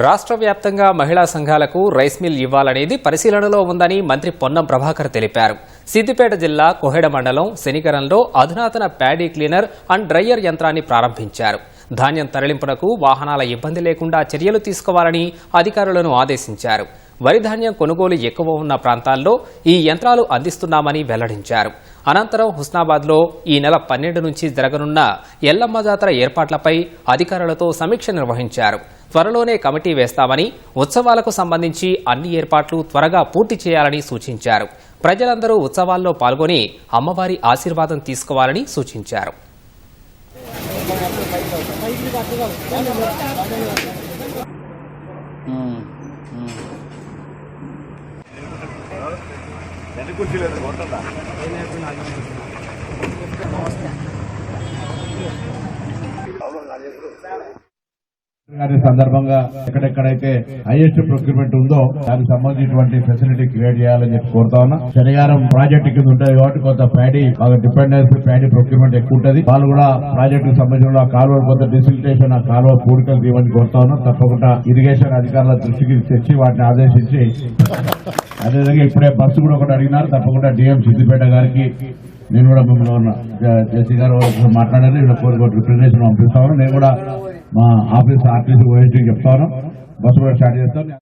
రాష్ట్ర వ్యాప్తంగా మహిళా సంఘాలకు రైస్ మిల్ ఇవ్వాలనేది పరిశీలనలో ఉందని మంత్రి పొన్నం ప్రభాకర్ తెలిపారు. సిద్దిపేట జిల్లా కొహెడ మండలం శనికరంలో అధునాతన ప్యాడీ క్లీనర్ అండ్ డ్రయ్యర్ యంత్రాన్ని ప్రారంభించారు. ధాన్యం తరలింపునకు వాహనాల ఇబ్బంది లేకుండా చర్యలు తీసుకోవాలని అధికారులను ఆదేశించారు. వరి ధాన్యం కొనుగోలు ఎక్కువ ఉన్న ప్రాంతాల్లో ఈ యంత్రాలు అందిస్తున్నామని వెల్లడించారు. అనంతరం హుస్నాబాద్లో ఈ నెల పన్నెండు నుంచి జరగనున్న ఎల్లమ్మ జాతర ఏర్పాట్లపై అధికారులతో సమీక్ష నిర్వహించారు. త్వరలోనే కమిటీ వేస్తామని ఉత్సవాలకు సంబంధించి అన్ని ఏర్పాట్లు త్వరగా పూర్తి చేయాలని సూచించారు. ప్రజలందరూ ఉత్సవాల్లో పాల్గొని అమ్మవారి ఆశీర్వాదం తీసుకోవాలని సూచించారు. గారి సందర్భంగా ఎక్కడెక్కడైతే హైయెస్ట్ ప్రొక్యూర్మెంట్ ఉందో దానికి సంబంధించినటువంటి ఫెసిలిటీ క్రియేట్ చేయాలని చెప్పి కోరుతా ఉన్నా. శనివారం ప్రాజెక్ట్ కింద ఉంటుంది కాబట్టి కొంత ప్యాడీ బాగా డిపెండెన్స్ ప్యాడీ ప్రొక్యూర్మెంట్ ఎక్కువ ఉంటుంది. వాళ్ళు కూడా ప్రాజెక్ట్కు సంబంధించిన ఆ కాలువ కొంత డిసిలిటేషన్ ఆ కాలువ పూడికలు తీయమని కోరుతా ఉన్నా. తప్పకుండా ఇరిగేషన్ అధికారుల దృష్టికి తెచ్చి వాటిని ఆదేశించి అదేవిధంగా ఇప్పుడే బస్సు కూడా ఒకటి అడిగినారు. తప్పకుండా డిఎం సిద్దిపేట గారికి నేను కూడా మిమ్మల్ని ఉన్న జేసీ గారు మాట్లాడాను ఇక్కడ కోరిక రిప్రజెంటేషన్ పంపిస్తాను నేను కూడా మా ఆఫీస్ ఆర్టీసీ ఓఎస్డీ చెప్తాను బస్సు కూడా స్టార్ట్ చేస్తాను